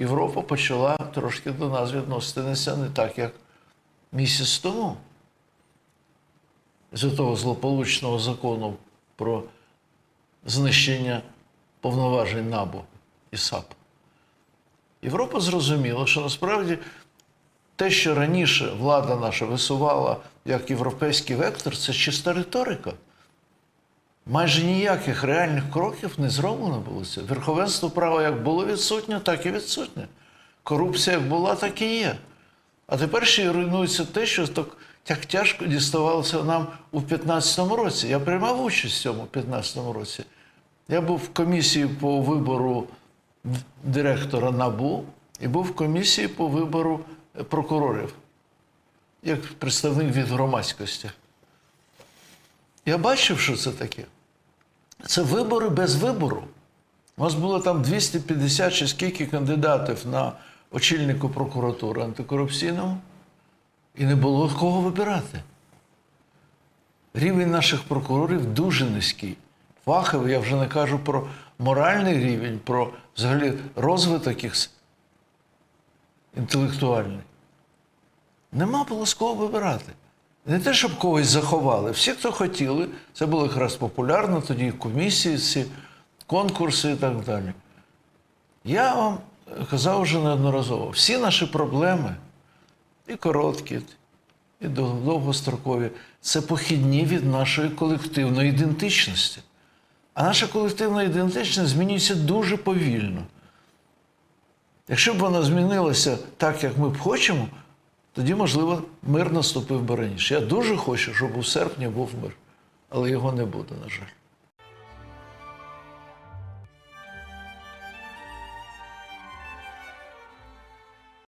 Європа почала трошки до нас відноситися не так, як місяць тому. З того злополучного закону про знищення повноважень НАБУ і САП. Європа зрозуміла, що насправді те, що раніше влада наша висувала як європейський вектор, це чиста риторика. Майже ніяких реальних кроків не зроблено було. Верховенство права як було відсутнє, так і відсутнє. Корупція як була, так і є. А тепер ще й руйнується те, що так, так тяжко діставалося нам у 2015 році. Я приймав участь в цьому 2015 році. Я був в комісії по вибору директора НАБУ і був в комісії по вибору е, прокурорів, як представник від громадськості. Я бачив, що це таке. Це вибори без вибору. У нас було там 250 чи скільки кандидатів на очільнику прокуратури антикорупційного, і не було кого вибирати. Рівень наших прокурорів дуже низький. Фаховий, я вже не кажу про моральний рівень, про взагалі розвиток їх інтелектуальний. Нема було з кого вибирати. Не те, щоб когось заховали. Всі, хто хотіли, це було якраз популярно, тоді комісії, ці конкурси і так далі. Я вам казав вже неодноразово, всі наші проблеми, і короткі, і довгострокові, це похідні від нашої колективної ідентичності. А наша колективна ідентичність змінюється дуже повільно. Якщо б вона змінилася так, як ми б хочемо, тоді, можливо, мир наступив би раніше. Я дуже хочу, щоб у серпні був мир, але його не буде, на жаль.